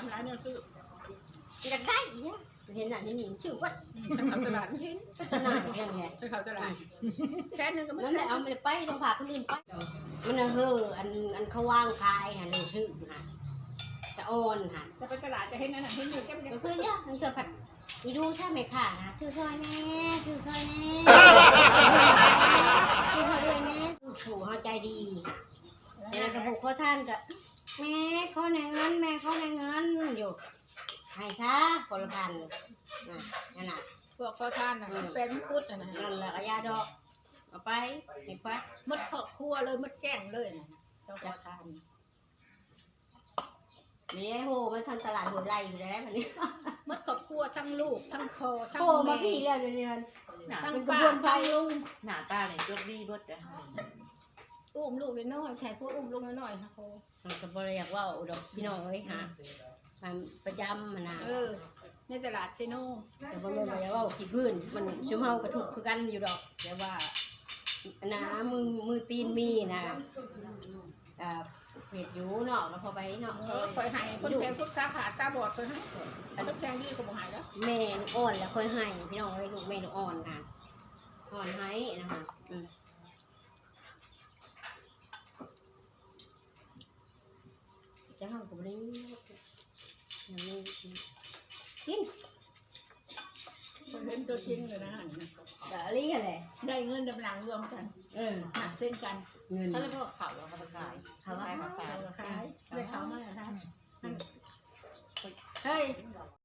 ามร้านเนี่ยซื้ออยากได้อีกอะเห็นหนังนี่ชื่อว่าไปเขาตลาดไม่เห็นตนาอย่างไงไปเขาตลาดแค่นึงก็ไม่นั่นแหใช่ละเอาไปไปต้องพาคนอื่นไป มันน่ะเฮ้ออันอันเขาวางขายฮะเลยชื่อฮะจะอ่อนฮะจะไปตลาดจะเห็นนั่นน่ะเห็นอยู่แค่ไม่ได้ก็ซื้อเยอะมันเกิดผัดอีดูใช่ไหมค่ะนะชื่อซอยแน่ชื่อซอยแน่ชื่อซอยเอ้ยแน่ถูกเข้าใจดีค่ะแล้วก็ผูกข้อท่านก็ แม่เขาในเงินแม่เขาในเงินอยู่ให้ซะคนละพันน่ะนั่นน่ะ พวกข้อท่านน่ะเป็นกุดน่ะนะนั่นแหละก็ยาดอกเอาไปเก็บไปมดครอบครัวเลยมดแกล้งเลยน่ะเจ้าข้อท่านนี่ไอ้โหมันทันตลาดหัวไหล่อยู่แล้วมันนี้มดครอบครัวทั้งลูกทั้งพ่อทั้งโหมาแม่พี่เรียนเรียนหน้าทั้งเป็นกระป้าบวนไฟ ทั้งลุงหน้าตาเนี่ยจบดีเบิดจ้ะ อุ้มลูกน้อยๆใช่พวกอุ้มลูกน้อยๆนะเขามันก็บริยากว่าอุดมพี่น้องเอ้ยฮะมันประจำมันนะเออ ในตลาดเซโนแต่บ่แม่นว่าว่าขี้พื้น มันชุมเฮากระทุกคือกันอยู่ดอก แต่ว่านะมือมือตีนมีนะอ่าเห็ดอยู่เนาะแล้วพอไปเนาะเออคอยให้คนแทงคนขาขาดตาบอดคอยให้แต่คนแทงดีก็บ่หายแล้วแม่ลูกอ่อนแล้วค่อยให้พี่น้องเอ้ยลูกแม่ลูกอ่อนค่ะอ่อนให้นะคะอืม จะเฮาก็บ่ได้มีอย่างนี้กินคนเป็นตัวจริงเลยนะดาลี่อะไรได้เงินดำหลังรวมกันเออหักเส้นกันเงินเขาเรียกว่าข่าวเราก็ขายข่าว่าขายข่าวสารเราขายได้เขามาแล้วนะเฮ้ย